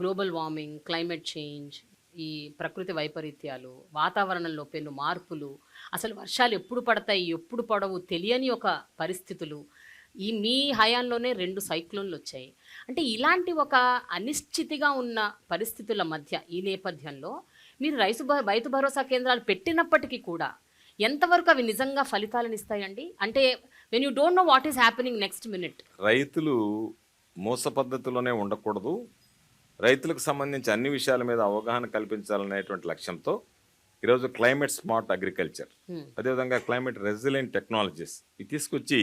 Global warming climate change ఈ ప్రకృతి వైపరీత్యాలు వాతావరణంలో పెను మార్పులు అసలు వర్షాలు ఎప్పుడు పడతాయి ఎప్పుడు పడవు తెలియని ఒక పరిస్థితులు. ఈ మీ హయాంలోనే రెండు సైక్లోన్లు వచ్చాయి. అంటే ఇలాంటి ఒక అనిశ్చితిగా ఉన్న పరిస్థితుల మధ్య ఈ నేపథ్యంలో మీరు రైతు భ- రైతు భరోసా కేంద్రాలు పెట్టినప్పటికీ కూడా ఎంతవరకు అవి నిజంగా ఫలితాలను ఇస్తాయండి? అంటే when you don't know what is happening next minute రైతులు మోస పద్ధతిలోనే ఉండకూడదు. రైతులకు సంబంధించి అన్ని విషయాల మీద అవగాహన కల్పించాలనేటువంటి లక్ష్యంతో ఈరోజు క్లైమేట్ స్మార్ట్ అగ్రికల్చర్. అదేవిధంగా క్లైమేట్ రెసిలెంట్ టెక్నాలజీస్. ఇది తీసుకొచ్చి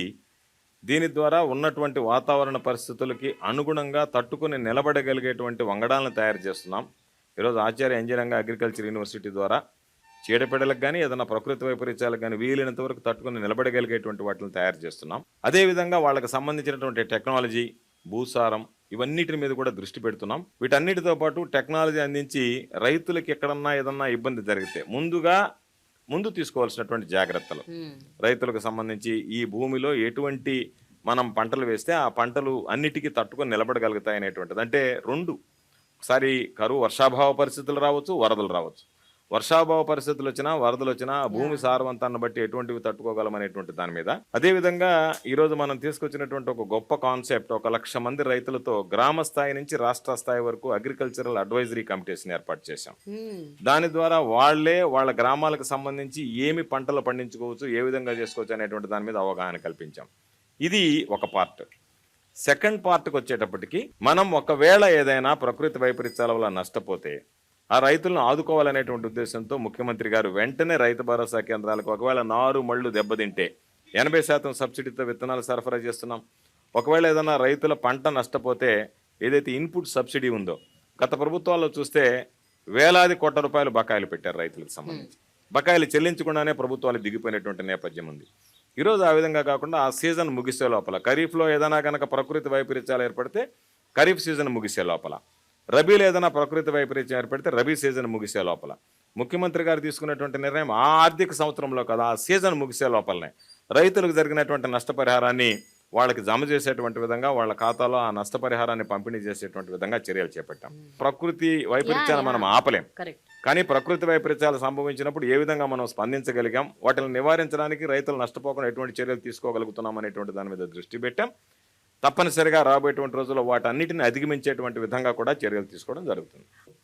దీని ద్వారా ఉన్నటువంటి వాతావరణ పరిస్థితులకి అనుగుణంగా తట్టుకుని నిలబడగలిగేటువంటి వంగడాలను తయారు చేస్తున్నాం. ఈరోజు ఆచార్య ఇంజనీరింగ్ అగ్రికల్చర్ యూనివర్సిటీ ద్వారా చీడపీడలకు కానీ ఏదైనా ప్రకృతి వైపరీత్యాలకు కానీ వీలైనంత వరకు తట్టుకుని నిలబడగలిగేటువంటి వాటిని తయారు చేస్తున్నాం. అదేవిధంగా వాళ్ళకి సంబంధించినటువంటి టెక్నాలజీ భూసారం ఇవన్నిటి మీద కూడా దృష్టి పెడుతున్నాం. వీటన్నిటితో పాటు టెక్నాలజీ అందించి రైతులకి ఎక్కడన్నా ఏదన్నా ఇబ్బంది జరిగితే ముందుగా ముందు తీసుకోవాల్సినటువంటి జాగ్రత్తలు. రైతులకు సంబంధించి ఈ భూమిలో ఎటువంటి మనం పంటలు వేస్తే ఆ పంటలు అన్నిటికీ తట్టుకొని నిలబడగలుగుతాయి అనేటువంటిది. అంటే రెండు ఒకసారి కరువు వర్షాభావ పరిస్థితులు రావచ్చు వరదలు రావచ్చు. వర్షాభావ పరిస్థితులు వచ్చినా వరదలు వచ్చినా భూమి సారవంతాన్ని బట్టి ఎటువంటివి తట్టుకోగలం అనేటువంటి దాని మీద. అదేవిధంగా ఈరోజు మనం తీసుకొచ్చినటువంటి ఒక గొప్ప కాన్సెప్ట్ ఒక లక్ష మంది రైతులతో గ్రామ స్థాయి నుంచి రాష్ట్ర స్థాయి వరకు అగ్రికల్చరల్ అడ్వైజరీ కమిటీస్ని ఏర్పాటు చేశాం. దాని ద్వారా వాళ్ళే వాళ్ళ గ్రామాలకు సంబంధించి ఏమి పంటలు పండించుకోవచ్చు ఏ విధంగా చేసుకోవచ్చు అనేటువంటి దాని మీద అవగాహన కల్పించాం. ఇది ఒక పార్ట్. సెకండ్ పార్ట్కి వచ్చేటప్పటికి మనం ఒకవేళ ఏదైనా ప్రకృతి వైపరీత్యాల వల్ల నష్టపోతే ఆ రైతులను ఆదుకోవాలనేటువంటి ఉద్దేశంతో ముఖ్యమంత్రి గారు వెంటనే రైతు భరోసా కేంద్రాలకు ఒకవేళ నారు మళ్ళు దెబ్బతింటే ఎనభై శాతం సబ్సిడీతో విత్తనాలు సరఫరా చేస్తున్నాం. ఒకవేళ ఏదైనా రైతుల పంట నష్టపోతే ఏదైతే ఇన్పుట్ సబ్సిడీ ఉందో గత ప్రభుత్వాల్లో చూస్తే వేలాది కోట్ల రూపాయలు బకాయిలు పెట్టారు రైతులకు సంబంధించి. బకాయిలు చెల్లించకుండానే ప్రభుత్వాలు దిగిపోయినటువంటి నేపథ్యం ఉంది. ఈరోజు ఆ విధంగా కాకుండా ఆ సీజన్ ముగిసే లోపల ఖరీఫ్లో ఏదైనా కనుక ప్రకృతి వైపరీత్యాలు ఏర్పడితే ఖరీఫ్ సీజన్ ముగిసే లోపల. రబీలో ఏదైనా ప్రకృతి వైపరీత్యం ఏర్పడితే రబీ సీజన్ ముగిసే లోపల. ముఖ్యమంత్రి గారు తీసుకున్నటువంటి నిర్ణయం ఆ ఆర్థిక సంవత్సరంలో కదా ఆ సీజన్ ముగిసే లోపలనే. రైతులకు జరిగినటువంటి నష్టపరిహారాన్ని వాళ్ళకి జమ చేసేటువంటి విధంగా వాళ్ళ ఖాతాలో ఆ నష్టపరిహారాన్ని పంపిణీ చేసేటువంటి విధంగా చర్యలు చేపట్టాం. ప్రకృతి వైపరీత్యాన్ని మనం ఆపలేం. కానీ ప్రకృతి వైపరీత్యాలు సంభవించినప్పుడు ఏ విధంగా మనం స్పందించగలిగాం వాటిని నివారించడానికి రైతులు నష్టపోకుండా ఎటువంటి చర్యలు తీసుకోగలుగుతున్నాం అనేటువంటి దాని మీద దృష్టి పెట్టాం. తప్పనిసరిగా రాబోయేటువంటి రోజుల్లో వాటన్నిటిని అధిగమించేటువంటి విధంగా కూడా చర్యలు తీసుకోవడం జరుగుతుంది.